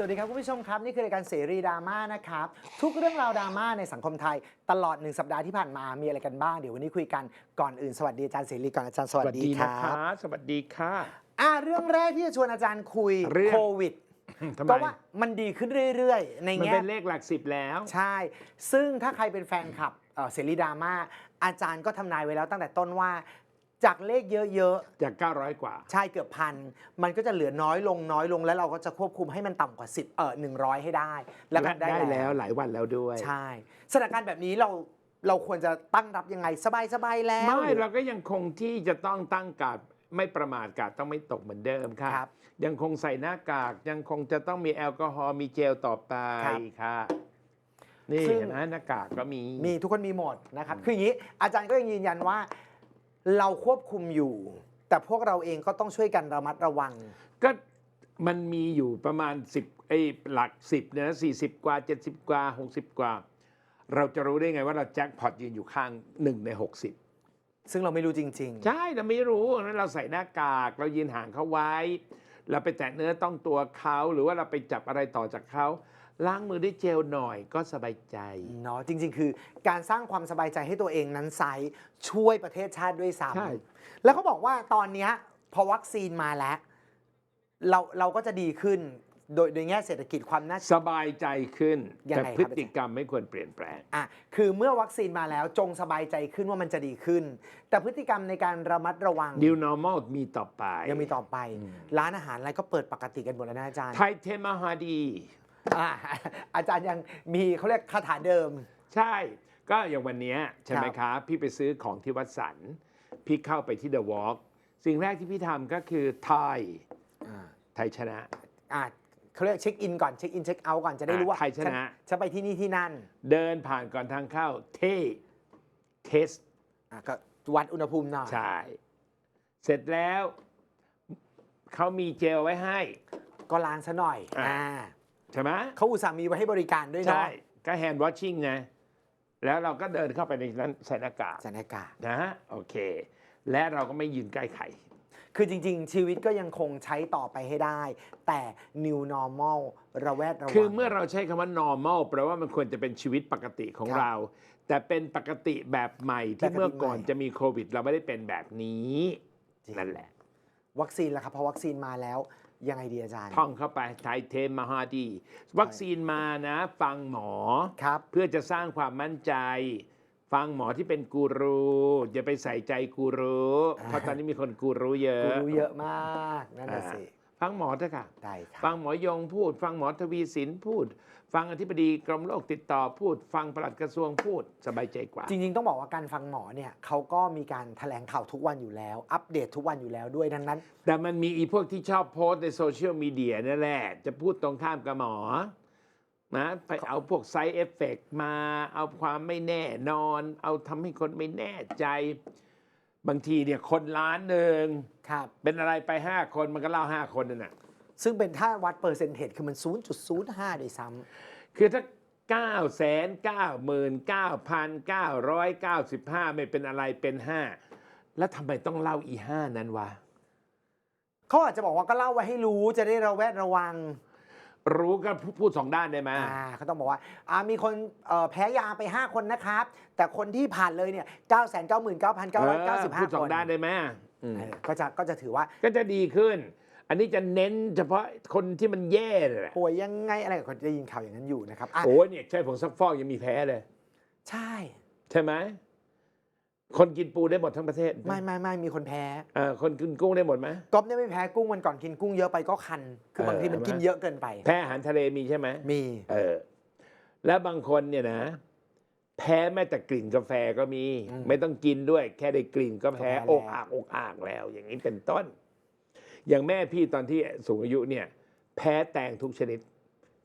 สวัสดีครับคุณผู้ชมครับ นี่คือรายการเสรีดราม่านะครับ ทุกเรื่องราวดราม่าในสังคมไทย ตลอดหนึ่งสัปดาห์ที่ผ่านมามีอะไรกันบ้างเดี๋ยววันนี้คุยกันก่อนอื่นสวัสดีอาจารย์เสรีก่อนอาจารย์สวัสดีคนะรัคะบสวัสดีค่ะอ่าเรื่องแรกที่จะชวนอาจารย์คุยเรื่องโควิดทำไมก็ว่ามันดีขึ้นเรื่อยๆ ในมันแง่เป็นเลขหลักสิบแล้ว ใช่ ซึ่งถ้าใครเป็นแฟนคลับเอ่อเสรีดราม่าอาจารย์ก็ทำนายไว้แล้วตั้งแต่ต้นว่า จากเลขเยอะจาก 900 กว่า ๆ ใช่เกือบพัน มันก็จะเหลือน้อยลงน้อยลง แล้วเราก็จะควบคุมให้มันต่ำกว่า 10เออ100 ให้ได้ แล้วก็และได้ได้แล้แล้ววหลายวันแล้วด้วย ใช่สถานการณ์แบบนี้เราเราควรจะตั้งรับยังไงสบายสบายๆแล้ว ไม่หรือเราก็ยังคงที่จะต้องตั้งการดไม่ประมาทการดต้องไม่ตกเหมือนเดิมค่ะ ครับยังคงใส่หน้ากากยังคงจะต้องมีแอลกอฮอล์มีเจลต่อไปครับค่ะ นี่ซึ่ง เห็นไหมหน้ากากก็มี มีทุกคนมีหมดนะครับ คืออย่างนี้อาจารย์ก็ยังยืนยันว่า เราควบคุมอยู่ แต่พวกเราเองก็ต้องช่วยกันระมัดระวัง ก็มันมีอยู่ประมาณ 10ไอ้หลัก 10เนี่ยนะ40 กว่า 70 กว่า 60 กว่า เราจะรู้ได้ไงว่าเราแจ็คพอตยืนอยู่ข้าง 1 ใน 60 ซึ่งเราไม่รู้จริง ใช่เราไม่รู้นั้นเราใส่หน้ากาก เรายืนห่างเขาไว้ เราไปแตะเนื้อต้องตัวเขาหรือว่าเราไปจับอะไรต่อจากเขา ล้างมือด้วยเจลหน่อยก็สบายใจๆเนาะจริง ๆ คือการสร้างความสบายใจให้ตัวเองนั้นไซส์ช่วยประเทศชาติด้วยซ้ใช่ำแล้วเขาบอกว่าตอนเนี้ยพอวัคซีนมาแล้ว เราเราก็จะดีขึ้น โดยโดยแง่เศรษฐกิจความน่าสบายใจขึ้น ยังแต่ไงครับ พฤติกรรมไม่ควรเปลี่ยนแปลง อะคือเมื่อวัคซีนมาแล้วจงสบายใจขึ้นว่ามันจะดีขึ้น แต่พฤติกรรมในการระมัดระวัง New Normal มีต่อไปยังมีต่อไปอืมร้านอาหารอะไรก็เปิดปกติกันหมดแล้วนะอาจารย์ ไทยเทมหาดี อะอาจารย์ยังมีเขาเรียกคาถาเดิม ใช่ ก็อย่างวันเนี้ยใช่ไหมครับครับพี่ไปซื้อของที่วัดสัน พี่เข้าไปที่ The Walk สิ่งแรกที่พี่ทำก็คือไทยอ่า ไทยชนะ อะเขาเรียกเช็คอินก่อนเช็คอินเช็คเอาท์ก่อนจะได้รู้ว่าอะใครชนะ ฉันไปที่นี่ที่นั่นเดินผ่านก่อนทางเข้าเท่เทส อะก็วัดอุณหภูมิหน่อยใช่ เสร็จแล้วเขามีเจลไว้ให้ ก็ล้างซะหน่อยอะ อ่า ใช่ไหมเขาอุตส่าห์มีไว้ให้บริการด้วยใช่เนาะก็แฮนด์วอชชิ่งไงแล้วเราก็เดินเข้าไปในนั้นใส่หน้ากากสถานการณ์ นะฮะโอเค และเราก็ไม่ยืนใกล้ใครคือจริง ๆ ชีวิตก็ยังคงใช้ต่อไปให้ได้ แต่ new normal ระแวดระวัง คือเมื่อเราใช้คำว่า normal แปลว่ามันควรจะเป็นชีวิตปกติของครับเรา แต่เป็นปกติแบบใหม่ปกที่ติเมื่อก่อนใหม่จะมีโควิด เราไม่ได้เป็นแบบนี้ จริง นั่นแหละ วัคซีนล่ะครับพอวัคซีนมาแล้ว ยังไงดีอาจารย์ ท่องเข้าไปไทยเทมมหาดี วัคซีนมานะ ฟังหมอ ครับ เพื่อจะสร้างความมั่นใจ ฟังหมอที่เป็นกูรูอย่าไปใส่ใจกูรูอ่าเพราะตอนนี้มีคนกูรู้เยกูอะรู้เยอะมาก นั่นน่ะอ่าสิ ฟังหมอเถอะค่ะ ได้ครับ ฟังหมอยงพูด ฟังหมอทวีสินพูด ฟังอธิบดีกรมโรคติดต่อพูด ฟังปลัดกระทรวงพูดสบายใจกว่า จริง ๆ ต้องบอกว่าการฟังหมอเนี่ยเขาก็มีการแถลงข่าวทุกวันอยู่แล้ว อัปเดตทุกวันอยู่แล้วด้วยดังนั้น แต่มันมีอีพวกที่ชอบโพสต์ในโซเชียลมีเดียนั่นแหละ จะพูดตรงข้ามกับหมอนะไปเอาพวกไซเอฟเฟกมาเอาความไม่แน่นอน เอาทำให้คนไม่แน่ใจ บางทีเนี่ยคนล้านหนึ่งครับ เป็นอะไรไปห้าคนมันก็เล่าห้าคนนั่นแหะ ซึ่งเป็นถ้าวัดเปอร์เซนเทจคือมัน 0.05ด้วยซ้คือถ้า 9 9 9 9 9 9 5ไม่เป็นอะไรเป็น 5 แล้วทำไมต้องเล่าอีห้านั้นวะำเขาอาจจะบอกว่าก็เล่าไว้ให้รู้จะได้ระแวดระวัง รู้ก็พูดสองด้านได้ไหมอ่าเขาต้องบอกว่าอ่ามีคนเอ่อแพ้ยาไป 5 คนนะครับ แต่คนที่ผ่านเลยเนี่ย 9 9 9 9 9เออ9พูด5สอคงนด้านได้ไหมอืมเออก็จะก็จะถือว่า ก็จะดีขึ้น อันนี้จะเน้นเฉพาะคนที่มันแย่เลยแหละป่วยยังไงอะไรก็จะยินข่าวอย่างนั้นอยู่นะครับอะโอ้ยเนี่ยใช่ผงซักฟอกยังมีแพ้เลย ใช่ ใช่ไหมคนกินปูได้หมดทั้งประเทศไม่ไม่ไม่มีคนแพ้ เออคนกินกุ้งได้หมดไหม ก๊อฟเนี่ยไม่แพ้กุ้งวันก่อนกินกุ้งเยอะไปก็คัน คือบางทีมันเออกินเยอะเกินไป แพ้อาหารทะเลมีใช่ไหมมี เออ แล้วบางคนเนี่ยนะ แพ้แม้แต่กลิ่นกาแฟก็มีไม่ต้องกินด้วย แค่ได้กลิ่นก็แพ้อกอากอกอากแล้ว อย่างนี้เป็นต้น อย่างแม่พี่ตอนที่สูงอายุเนี่ยแพ้แตงทุกชนิด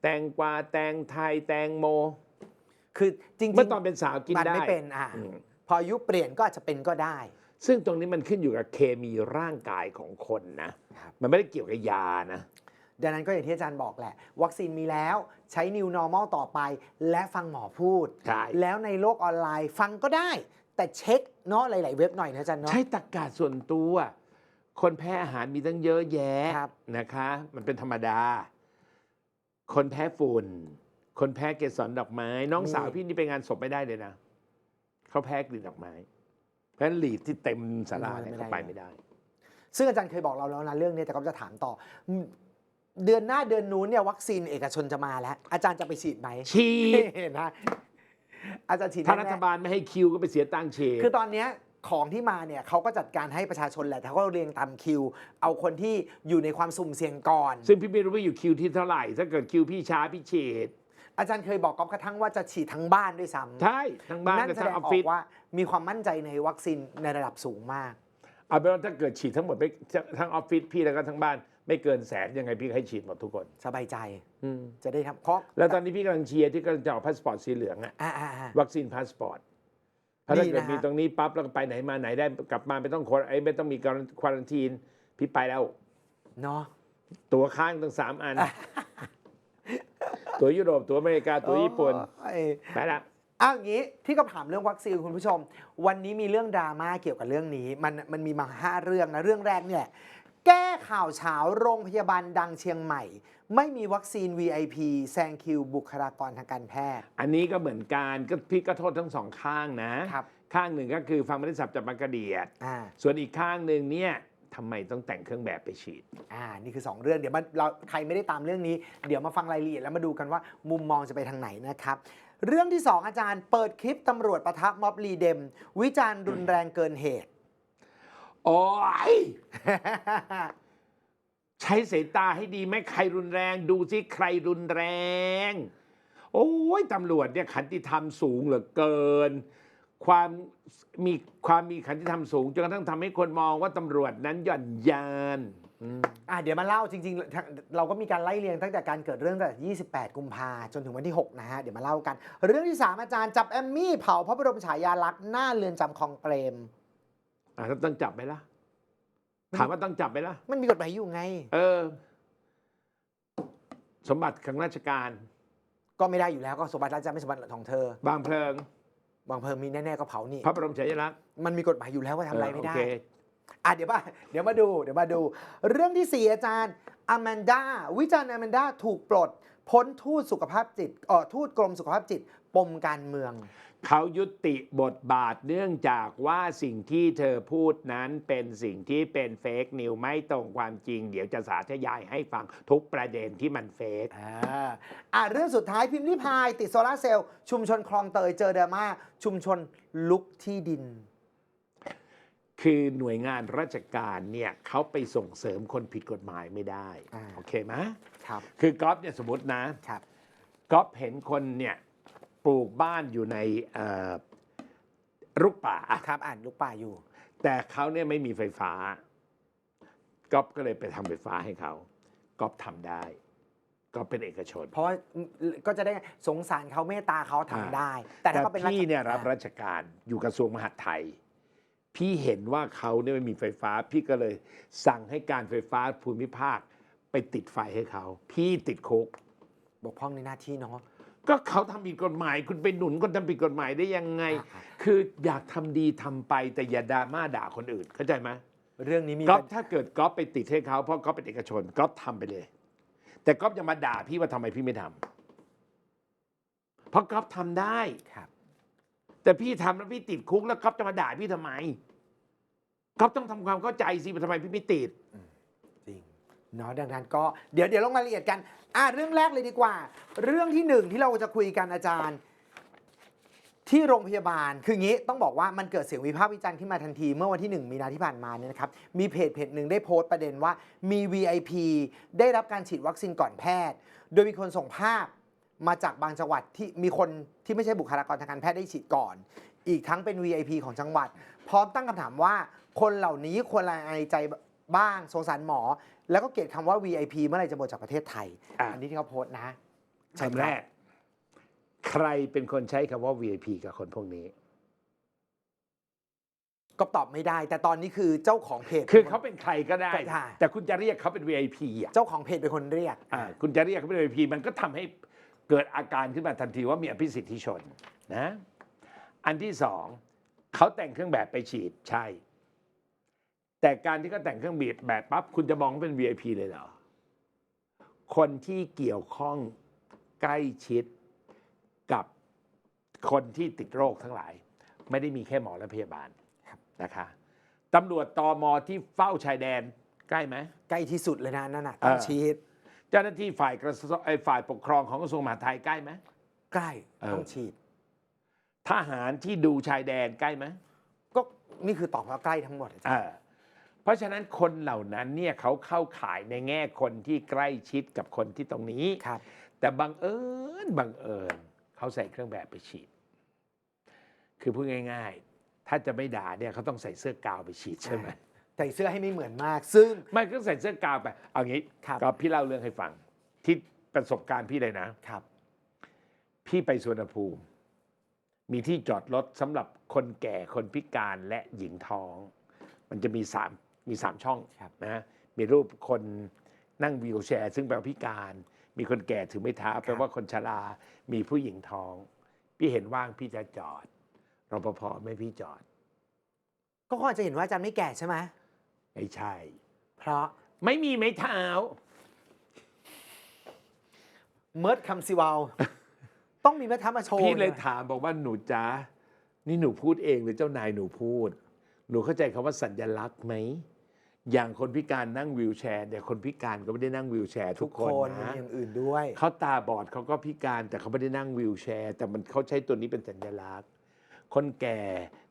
แตงกวาแตงไทยแตงโม คือจริงๆเมื่อตอนเป็นสาวกินมันได้ไม่เป็นอะอืมพออายุเปลี่ยนก็อาจจะเป็นก็ได้ ซึ่งตรงนี้มันขึ้นอยู่กับเคมีร่างกายของคนนะครับมันไม่ได้เกี่ยวกับยานะดังนั้นก็อย่างที่อาจารย์บอกแหละ วัคซีนมีแล้วใช้ New Normal ต่อไป และฟังหมอพูดใช่แล้วในโลกออนไลน์ฟังก็ได้ แต่เช็คเนาะหลาย ๆ เว็บหน่อยนะอาจารย์เนาะใช้ตรกกาส่วนตัว คนแพ้อาหารมีตั้งเยอะแยะครับ นะคะ มันเป็นธรรมดา คนแพ้ฝุ่น คนแพ้เกสรดอกไม้ น้องนี่สาวพี่นี่ไปงานศพไม่ได้เลยนะเขาแพ้กลิ่นดอกไม้ เพราะฉะนั้นหลีดที่เต็มศาลาเนี่ยเขาไปไม่ได้ ซึ่งอาจารย์เคยบอกเราแล้วนะเรื่องนี้แต่ก็จะถามต่ออืมเดือนหน้าเดือนนู้นเนี่ยวัคซีนเอกชนจะมาแล้ว อาจารย์จะไปฉีดไหมฉีด เห็นนะอาจารย์ฉีดถ้าแน่ๆรัฐบาลไม่ให้คิวก็ไปเสียตังค์ฉีดคือตอนเนี้ย ของที่มาเนี่ยเขาก็จัดการให้ประชาชนแหละแต่เขาก็เรียงตามคิว เอาคนที่อยู่ในความสุ่มเสี่ยงก่อน ซึ่งพี่ไม่รู้ว่าอยู่คิวที่เท่าไหร่ ถ้าเกิดคิวพี่ช้าพี่ฉีดอาจารย์เคยบอกก๊อฟกระทั่งว่าจะฉีดทั้งบ้านด้วยซ้ำใช่ทั้งบ้านนั่นกับแสทั้ดงงออฟออฟิศกว่ามีความมั่นใจในวัคซีนในระดับสูงมาก เอาเป็นว่าถ้าเกิดฉีดทั้งหมดไปทั้งออฟฟิศพี่แล้วก็ทั้งบ้าน ไม่เกินแสนยังไงพี่ก็ให้ฉีดหมดทุกคนสบายใจอืมจะได้ทำเพราะแล้วตอนนี้พี่กำลังเชียร์ที่กำลังจะออกพาสปอร์ตสีเหลืองอะอ่าอ่าอ่าวัคซีนพาสปอร์ต ถ้าดีเกิดนะฮะมีตรงนี้ปั๊บแล้วก็ไปไหนมาไหนได้กลับมาไม่ต้องคนไอ้ยไม่ต้องมีการควอรันทีนพี่ไปแล้ว เนาะตัวข้างตั้งสามอัน ตัวยุโรปตัวอเมริกาตัวญี่ปุ่นโอ้ยไปละอ้าวอย่างนี้ที่ก็ถามเรื่องวัคซีนคุณผู้ชม วันนี้มีเรื่องดราม่าเกี่ยวกับเรื่องนี้ มันมันมีมาห้าเรื่องนะเรื่องแรกเนี่ย แก้ข่าวเช้าโรงพยาบาลดังเชียงใหม่ ไม่มีวัคซีน VIP แซงคิวบุคลากรทางการแพทย์ อันนี้ก็เหมือนกันก็พี่ก็โทษทั้งสองข้างนะ ครับข้างหนึ่งก็คือฟังไม่ได้สับจับมากระเดียด อ่าส่วนอีกข้างหนึ่งเนี่ยทำไมต้องแต่งเครื่องแบบไปฉีด อ่านี่คือ 2 เรื่องเดี๋ยวมาเราใครไม่ได้ตามเรื่องนี้ เดี๋ยวมาฟังรายละเอียดแล้วมาดูกันว่ามุมมองจะไปทางไหนนะครับ เรื่องที่ 2 อาจารย์เปิดคลิปตำรวจประทับม็อบลีเดม วิจารณ์รุนแรงเกินเหตุ โอ้ยใช้สายตาให้ดีไหมใครรุนแรง ดูสิใครรุนแรง โอ้ยตำรวจเนี่ยขันติธรรมสูงเหลือเกิน ความมีความมีขันติธรรมสูงจนกระทั่งทำให้คนมองว่าตำรวจนั้นหย่อนยานอืม อะเดี๋ยวมาเล่าจริงๆทางเราก็มีการไล่เรียงตั้งแต่การเกิดเรื่องตั้งแต่ 28 กุมภาจนถึงวันที่ 6 นะฮะ เดี๋ยวมาเล่ากัน เรื่องที่ 3 อาจารย์จับแอมมี่เผาพระบรมฉายาลักษณ์หน้าเรือนจำคลองเปรม อะแล้วต้องจับไหมล่ะ ถามว่าต้องจับไหมล่ะ มันมีกฎหมายอยู่ไง เออ สมบัติของราชการ ก็ไม่ได้อยู่แล้วก็สมบัติราชการไม่สมบัติของเธอ บางเพลิง บางเพลิงมีแน่ๆก็เผานี่พระบรมฉายาลักษณ์มันมีกฎหมายอยู่แล้วว่าทำอะไรไม่ได้เออโอเคอะเดี๋ยวมาเดี๋ยวมาดูเดี๋ยวมาดู เรื่องที่ 4 อาจารย์อแมนดาวิจารณ์อแมนดาถูกปลด พ้นทูตสุขภาพจิตเออทูตกรมสุขภาพจิต ปมการเมือง เขายุติบทบาทเนื่องจากว่าสิ่งที่เธอพูดนั้นเป็นสิ่งที่เป็นเฟกนิวไม่ตรงความจริง เดี๋ยวจะสาธยายให้ฟังทุกประเด็นที่มันเฟกอ่าอะเรื่องสุดท้ายพิมพ์ริพายติดโซลาร์เซลล์ชุมชนคลองเตยเจอดราม่าชุมชนลุกที่ดิน คือหน่วยงานราชการเนี่ยเขาไปส่งเสริมคนผิดกฎหมายไม่ได้อ่า โอเคไหมครับ คือก๊อฟเนี่ยสมมตินะ ครับก๊อฟเห็นคนเนี่ย ปลูกบ้านอยู่ในเอ่อรุกป่า ครับ อ่านลูกป่าอยู่ แต่เขาเนี่ยไม่มีไฟฟ้าก๊อฟก็เลยไปทำไฟฟ้าให้เขาก๊อฟทำได้ก๊อฟเป็นเอกชน เพราะว่าก็จะได้สงสารเขาเมตตาเขาทำอ่าได้ แต่แต่ถ้าเขาเป็นพี่เนี่ยรับอ่าราชการอยู่กระทรวงมหาดไทย พี่เห็นว่าเขาเนี่ยไม่มีไฟฟ้า พี่ก็เลยสั่งให้การไฟฟ้าภูมิภาคไปติดไฟให้เขา พี่ติดคุกบกพร่องในหน้าที่เนาะ ก็เขาทำผิดกฎหมาย คุณไปหนุนคนทำผิดกฎหมายได้ยังไงอ่าคืออยากทำดีทำไปแต่อย่าดราม่าด่าคนอื่น เข้าใจไหมเรื่องนี้มีก๊อฟปัญถ้าเกิดก๊อฟไปติดให้เขาเพราะก๊อฟเป็นเอกชนก๊อฟทำไปเลย แต่ก๊อฟจะมาด่าพี่ว่าทำไมพี่ไม่ทำเพราะก๊อฟทำได้ ครับ แต่พี่ทำแล้วพี่ติดคุกแล้วก๊อฟจะมาด่าพี่ทำไมก๊อฟต้องทำความเข้าใจสิว่าทำไมพี่ไม่ติด จริงเนาะดังนั้นก็เดี๋ยวเดี๋ยวลงรายละเอียดกัน อะเรื่องแรกเลยดีกว่า เรื่องที่หนึ่งที่เราจะคุยกันอาจารย์ ที่โรงพยาบาลคืองี้ต้องบอกว่ามันเกิดเสียงวิพากษ์วิจารณ์ขึ้นมาทันทีเมื่อวันที่ 1 มีนาที่ผ่านมาเนี่ยนะครับมีเพจเพจหนึ่งได้โพสต์ประเด็นว่ามี VIP ได้รับการฉีดวัคซีนก่อนแพทย์ โดยมีคนส่งภาพมาจากบางจังหวัดที่มีคนที่ไม่ใช่บุคลากรทางการแพทย์ได้ฉีดก่อน อีกทั้งเป็น VIP ของจังหวัด พร้อมตั้งคำถามว่า คนเหล่านี้ควรละอายใจบ้างสงสารหมอ แล้วก็เกลียดคำว่า VIP เมื่อไหร่จะหมดจากประเทศไทย อะ อันนี้ที่เขาโพสต์นะคำแรกใครเป็นคนใช้คำว่า VIP กับคนพวกนี้ ก็ตอบไม่ได้ แต่ตอนนี้คือเจ้าของเพจ คือเขาเป็นใครก็ได้ก็ได้แต่คุณจะเรียกเขาเป็น VIP อะเจ้าของเพจเป็นคนเรียก อ่าคุณจะเรียกเขาเป็น VIP มันก็ทำให้เกิดอาการขึ้นมาทันทีว่ามีอภิสิทธิชนนะ อันที่สองเขาแต่งเครื่องแบบไปฉีดใช่ แต่การที่เขาแต่งเครื่องแบบแบบปั๊บคุณจะมองว่าเป็น VIP เลยเหรอ คนที่เกี่ยวข้องใกล้ชิดกับคนที่ติดโรคทั้งหลาย ไม่ได้มีแค่หมอและพยาบาลครับนะคะตำรวจตอมที่เฝ้าชายแดนใกล้ไหม ใกล้ที่สุดเลยนะนั่นน่ะต้องเออฉีดเจ้าหน้าที่ฝ่ายกระทรวงไอ้ฝ่ายปกครองของกระทรวงมหาดไทยใกล้ไหมใกล้เออต้องฉีด ทหารที่ดูชายแดนใกล้ไหมก็นี่คือตอบว่าใกล้ทั้งหมดอาจารย์ เออเพราะฉะนั้นคนเหล่านั้นเนี่ยเขาเข้าข่ายในแง่คนที่ใกล้ชิดกับคนที่ตรงนี้ ครับ แต่บังเอิญบังเอิญเขาใส่เครื่องแบบไปฉีด คือพูดง่าย ๆ ถ้าจะไม่ด่าเนี่ยเขาต้องใส่เสื้อกาวไปฉีดใช่ไหมใส่เสื้อให้ไม่เหมือนมาก ซึ่ง ไม่ก็ใส่เสื้อกาวไป เอางี้ครับ ก็พี่เล่าเรื่องให้ฟัง ที่ประสบการณ์พี่เลยนะ ครับ พี่ไปสวนภูมิ มีที่จอดรถสำหรับคนแก่คนพิการและหญิงท้อง มันจะมีสาม มีสามช่องครับนะมีรูปคนนั่งวีลแชร์ ซึ่งแปลว่าพิการ มีคนแก่ถือไม้เท้าแปลว่าคนชรา มีผู้หญิงท้อง พี่เห็นว่างพี่จะจอดรปภไม่พี่จอด ก็คงจะเห็นว่าอาจารย์ไม่แก่ใช่ไหมไม่ใช่ เพราะไม่มีไม้เท้า เมิร์ดคำซิวาลต้องมีแม่ทัพมาโชว์พี่เลยนี่ถามบอกว่าหนูจ้านี่หนูพูดเองหรือเจ้านายหนูพูด หนูเข้าใจคำว่าสัญลักษณ์ไหม อย่างคนพิการนั่งวีลแชร์เนี่ยคนพิการก็ไม่ได้นั่งวีลแชร์ทุทุกกคคนนมีนะอย่างอื่นด้วย เขาตาบอดเขาก็พิการแต่เขาไม่ได้นั่งวีลแชร์ แต่มันเขาใช้ตัวนี้เป็นสัญลักษณ์ คนแก่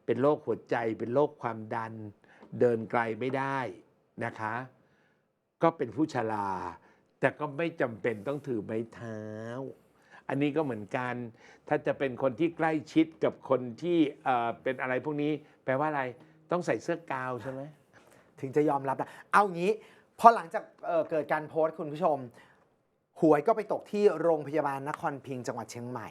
เป็นโรคหัวใจ เป็นโรคความดัน เดินไกลไม่ได้นะคะ ก็เป็นผู้ชราแต่ก็ไม่จำเป็นต้องถือไม้เท้า อันนี้ก็เหมือนกัน ถ้าจะเป็นคนที่ใกล้ชิดกับคนที่เอ่อเป็นอะไรพวกนี้ แปลว่าอะไรต้องใส่เสื้อกาวใช่ไหม ถึงจะยอมรับนะเอางี้พอหลังจากเอ่อเกิดการโพสต์คุณผู้ชม หวยก็ไปตกที่โรงพยาบาลนครพิงค์จังหวัดเชียงใหม่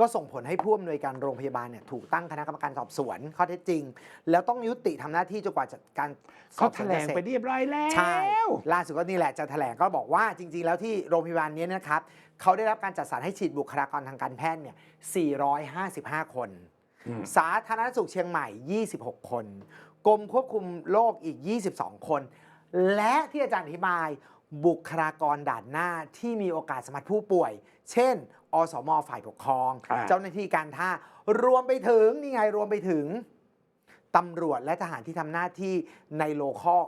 ก็ส่งผลให้ผู้อำนวยการโรงพยาบาลเนี่ยถูกตั้งคณะกรรมการสอบสวนข้อเท็จจริง แล้วต้องยุติทำหน้าที่จนกว่าจะการสเขาอบสแถวนลจะงเสร็จ ไปเรียบร้อยแล้ว ใช่ ล่าสุดก็นี่แหละจะแถลงก็บอกว่าจริง ๆ แล้วที่โรงพยาบาลนี้นะครับเขาได้รับการจัดสรรให้ฉีดบุคลากรทางการแพทย์เนี่ย 455 คน อืม สาธารณสุขเชียงใหม่ 26 คน กรมควบคุมโรคอีก 22 คน และที่อาจารย์อธิบายบุคลากรด่านหน้าที่มีโอกาสสัมผัสผู้ป่วย เช่น อสมฝ่ายปกครอง อ่า เจ้าหน้าที่การท่ารวมไปถึงนี่ไงรวมไปถึงตำรวจและทหารที่ทำหน้าที่ในโลคอล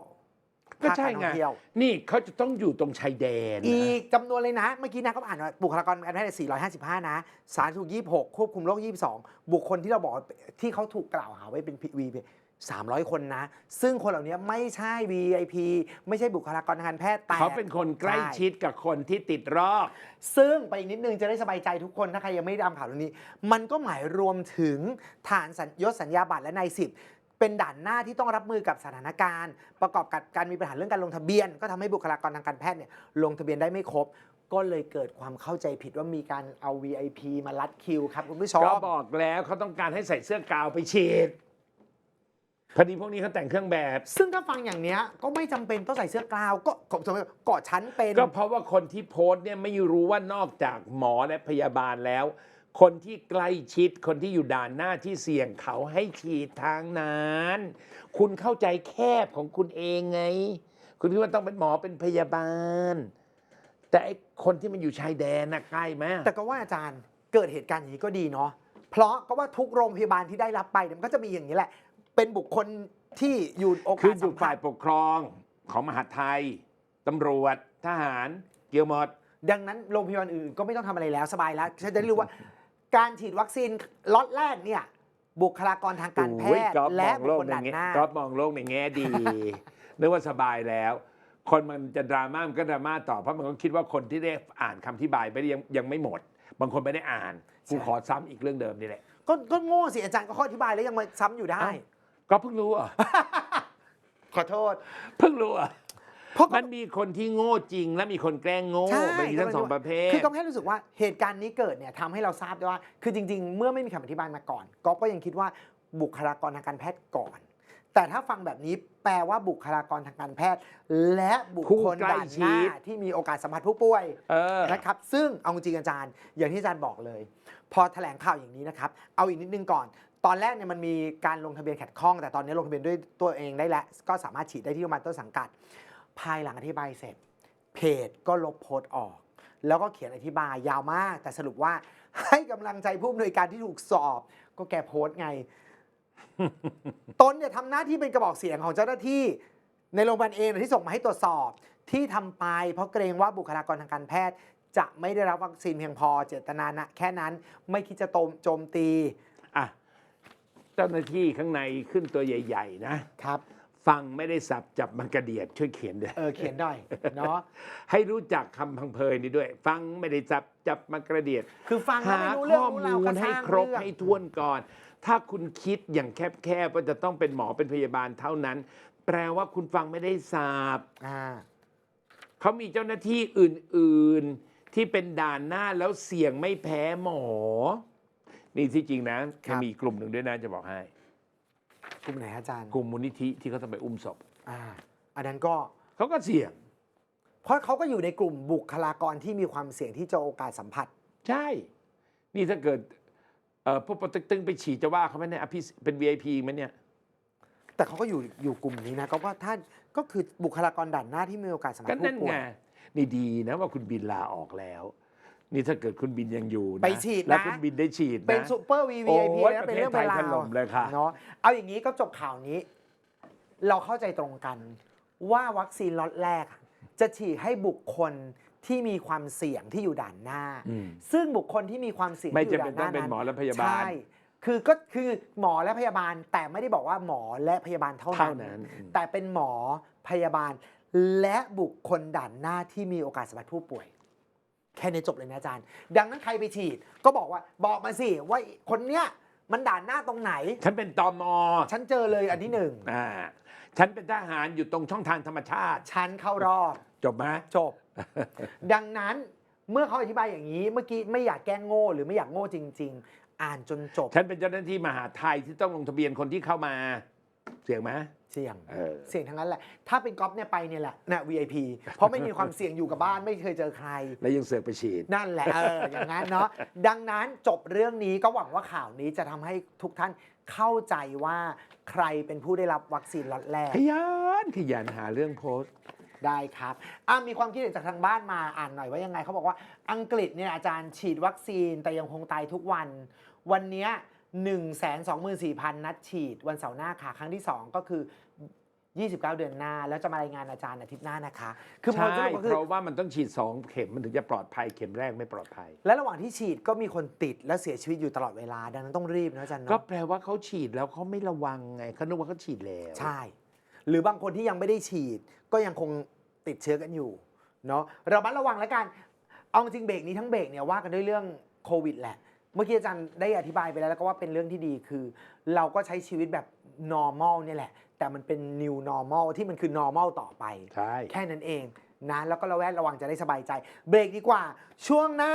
ก็ใช่ภาคการท่ไง องเที่ยว นี่เขาจะต้องอยู่ตรงชายแดนนะ อีกจำนวนเลยนะ เมื่อกี้นะเขาอ่านว่าบุคลากรการแพทย์455 นะ สาธารณสุข26 ควบคุมโรค 22 บุคคลที่เราบอกว่าที่เขาถูกกล่าวหาไว้เป็น V 300 คนนะ ซึ่งคนเหล่านี้ไม่ใช่ VIP ไม่ใช่บุคลากรทางการแพทย์แต่ เขาเป็นคนใกล้ชิดกับคนที่ติดรอกซึ่งไปอีกนิดนึงจะได้สบายใจทุกคนถ้าใครยังไม่ได้ตามข่าวเรื่องนี้ มันก็หมายรวมถึงฐานสัญยศสัญญาบัตรและนายสิบ เป็นด่านหน้าที่ต้องรับมือกับสถานการณ์ ประกอบกับการมีปัญหาเรื่องการลงทะเบียน ก็ทำให้บุคลากรทางการแพทย์เนี่ยลงทะเบียนได้ไม่ครบ ก็เลยเกิดความเข้าใจผิดว่ามีการเอา VIP มาลัดคิวครับคุณผู้ชมก็บอกแล้วเขาต้องการให้ใส่เสื้อกาวไปฉีดพอดีพวกนี้เขาแต่งเครื่องแบบ ซึ่งถ้าฟังอย่างเนี้ยก็ไม่จำเป็นต้องใส่เสื้อกลาวก็ก็สมมติเกาะชั้นเป็น ก็เพราะว่าคนที่โพสต์เนี่ยไม่รู้ว่านอกจากหมอและพยาบาลแล้ว คนที่ใกล้ชิดคนที่อยู่ด่านหน้าที่เสี่ยงเขาให้ฉีดทางนั้น คุณเข้าใจแคบของคุณเองไง คุณคิดว่าต้องเป็นหมอเป็นพยาบาล แต่ไอ้คนที่มันอยู่ชายแดนน่ะใกล้ไหมแต่ก็ว่าอาจารย์เกิดเหตุการณ์อย่างนี้ก็ดีเนาะเพราะก็ว่าทุกโรงพยาบาลที่ได้รับไปเนี่ยมันก็จะมีอย่างนี้แหละ เป็นบุคคลที่อยู่โอกาคือสอสัยู่มผัฝ่าสยปกครองของมหาดไทยตำรวจทหารเกี่ยวหมดดังนั้นโรงพยาบาลอื่นก็ไม่ต้องทำอะไรแล้วสบายแล้วฉันจะได้รู้ว่า การฉีดวัคซีนล็อตแรกเนี่ยบุคลากรทางการแพโอ้ยทย์ก๊อฟและมองบุโลคกคลในด่านแง่หน้าก๊อฟมองโลกในแง่ดีนึกว่าสบายแล้ว คนมันจะดราม่ามันก็ดราม่าต่อเพราะมันก็คิดว่าคนที่ได้อ่านคำอธิบายไม่ได้ยังยังไม่หมด บางคนไม่ได้อ่านกูขอซ้ำอีกเรื่องเดิมนี่แหละก็ก็โง่สิอาจารย์ก็ข้ออธิบายแล้วยังมาซ้ำอยู่ได้เอ้าก็เพิ่งรู้อะขอโทษ เพิ่งรู้อะ เพราะก็มันมีคนที่โง่จริง และมีคนแกล้งโง่ใช่มันมีทั้งสองประเภท คือก็แค่รู้สึกว่าเหตุการณ์นี้เกิดเนี่ยทำให้เราทราบได้ว่า คือจริง ๆ เมื่อไม่มีคำอธิบายมาก่อนก๊อฟก็ยังคิดว่าบุคลากรทางการแพทย์ก่อน แต่ถ้าฟังแบบนี้แปลว่าบุคลากรทางการแพทย์ และบุคผู้คลใกล้ด่านหน้าชิดที่มีโอกาสสัมผัสผู้ป่วย เออ นะครับซึ่งเอาจริงๆอาจารย์ อย่างที่อาจารย์บอกเลย พอแถลงข่าวอย่างนี้นะครับ เอาอีกนิดนึงก่อน ตอนแรกเนี่ยมันมีการลงทะเบียนขัดข้อง แต่ตอนนี้ลงทะเบียนด้วยตัวเองได้แล้ว ก็สามารถฉีดได้ที่โรงพยาบาลต้นสังกัด ภายหลังอธิบายเสร็จ เพจก็ลบโพสต์ออก แล้วก็เขียนอธิบายยาวมาก แต่สรุปว่าให้กำลังใจผู้อำนวยการที่ถูกสอบ ก็แกโพสต์ไง ตนเนี่ยทำหน้าที่เป็นกระบอกเสียงของเจ้าหน้าที่ ในโรงพยาบาลเองที่ส่งมาให้ตรวจสอบ ที่ทำไป เพราะเกรงว่าบุคลากรทางการแพทย์ จะไม่ได้รับวัคซีนเพียงพอเจตนานะแค่นั้นไม่คิดจะโจมโจมตี อะเจ้าหน้าที่ข้างในขึ้นตัวใหญ่ ๆ นะครับ ฟังไม่ได้สับจับมันกระเดียดช่วยเขียนด้วย เออเขียนหน่อยเนาะ ให้รู้จักคำพังเพยนี่ด้วย ฟังไม่ได้จับจับมันกระเดียด คือฟังแล้วหาไม่รู้เรื่อข้งอรู้ราวมูก็ลสให้ร้างครบเรื่องให้ทวนก่อน ถ้าคุณคิดอย่างแคบๆว่าจะต้องเป็นหมอเป็นพยาบาลเท่านั้น แปลว่าคุณฟังไม่ได้สับอ่า เขามีเจ้าหน้าที่อื่นๆ ที่เป็นด่านหน้าแล้วเสี่ยงไม่แพ้หมอ นี่ที่จริงนะยังมีอีกกลุ่มหนึ่งด้วยนะจะบอกให้ กลุ่มไหนอาจารย์กลุ่มมูลนิธิที่เขาต้องไปอุ้มศพอ่าอันนั้นก็เขาก็เสี่ยง เพราะเขาก็อยู่ในกลุ่มบุคลากรที่มีความเสี่ยงที่จะโอกาสสัมผัส ใช่ นี่ถ้าเกิดเอ่อพวกปตึกตึงไปฉีดจะว่าเขาไหมเนี่ยอภิสเป็น VIP ไหมเนี่ย แต่เขาก็อยู่อยู่กลุ่มนี้นะก็ว่าท่านก็คือบุคลากรด่านหน้าที่มีโอกาสสัมผัก็สนั่นผู้ป่วไงยนี่ดีนะว่าคุณบินลาออกแล้ว นี่ถ้าเกิดคุณบินยังอยู่นะไปฉีดนะ แล้วคุณบินได้ฉีดนะเป็นซูเปอร์ VVIP โอ้ยนะเป็นเรื่องเป็นราประเทศไทยถล่วมเลยค่ะ เนาะเอาอย่างนี้ก็จบข่าวนี้ เราเข้าใจตรงกัน ว่าวัคซีนล็อตแรกอะจะฉีดให้บุคคลที่มีความเสี่ยงที่อยู่ด่านหน้า อืม ซึ่งบุคคลที่มีความเสี่ยงไม่ที่อยู่จำเป็ด่านนหต้อน้างเป็นนั้นหมอและพยาบาล ใช่คือก็คือหมอและพยาบาล แต่ไม่ได้บอกว่าหมอและพยาบาลเท่าเท่านั้นนั้นอืม แต่เป็นหมอพยาบาล และบุคคลด่านหน้าที่มีโอกาสสัมผัสผู้ป่วย แค่นี้จบเลยนะอาจารย์ ดังนั้นใครไปฉีดก็บอกว่าบอกมาสิว่าคนเนี้ยมันด่านหน้าตรงไหน ฉันเป็นตอมอฉันเจอเลยอันที่หนึ่งอ่าฉันเป็นทหารอยู่ตรงช่องทางธรรมชาติ ฉันเข้ารอบจบไหมจบ ดังนั้นเมื่อเขาอธิบายอย่างนี้เมื่อกี้ไม่อยากแกล้งโง่หรือไม่อยากโง่จริง ๆ อ่านจนจบ ฉันเป็นเจ้าหน้าที่มหาดไทยที่ต้องลงทะเบียนคนที่เข้ามา เสียงไหม เสี่ยง เออ เสี่ยงทั้งนั้นแหละ ถ้าเป็นก๊อฟเนี่ยไปเนี่ยแหละนะ VIP เพราะไม่มีความเสี่ยงอยู่กับบ้านไม่เคยเจอใคร แล้วยังเสือกไปฉีด นั่นแหละเอออย่างนั้นเนาะดังนั้นจบเรื่องนี้ก็หวังว่าข่าวนี้จะทำให้ทุกท่านเข้าใจว่าใครเป็นผู้ได้รับวัคซีนล็อตแรก ขยันขยันหาเรื่องโพสต์ ได้ครับอะมีความคิดเห็นจากทางบ้านมาอ่านหน่อยว่ายังไงเขาบอกว่าอังกฤษเนี่ยอาจารย์ฉีดวัคซีนแต่ยังคงตายทุกวัน วันเนี้1 2 4 0 0 0 นัดฉีด วันเสาร์หน้าค่ะ ครั้งที่ 2 ก็คือ 29 เดือนหน้า แล้วจะมารายงานอาจารย์อาทิตย์หน้านะคะ คือผลใช่สรุปก็คือ เพราะว่ามันต้องฉีดสองเข็มมันถึงจะปลอดภัยเข็มแรกไม่ปลอดภัย และระหว่างที่ฉีดก็มีคนติดและเสียชีวิตอยู่ตลอดเวลา ดังนั้นต้องรีบนะอาจารย์ก็เนาะแปลว่าเขาฉีดแล้วเขาไม่ระวังไงเขานึกว่าเขาฉีดแล้วใช่ หรือบางคนที่ยังไม่ได้ฉีด ก็ยังคงติดเชื้อกันอยู่เนาะระมัดระวังแล้วกัน เอาจริงเบรกนี้ทั้งเบรกเนี่ยว่ากันด้วยเรื่องโควิดแหละ เมื่อกี้อาจารย์ได้อธิบายไปแล้วแล้วก็ว่าเป็นเรื่องที่ดีคือ เราก็ใช้ชีวิตแบบ normal เนี่ยแหละ แต่มันเป็น new normal ที่มันคือ normal ต่อไป ใช่ แค่นั้นเองนะแล้วก็ระแวดระวังจะได้สบายใจ เบรกดีกว่า ช่วงหน้า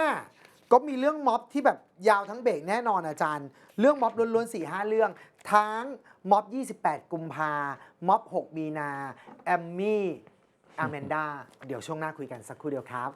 ก็มีเรื่องม็อบที่แบบยาวทั้งเบรกแน่นอนอาจารย์ เรื่องม็อบล้วนๆ4ีหเรื่อง ทั้งม็อบ 28 กุมภาม็อบ 6 มีนา แอมมี่ อาแมนดา เดี๋ยวช่วงหน้าคุยกันสักครู่เดียวครับ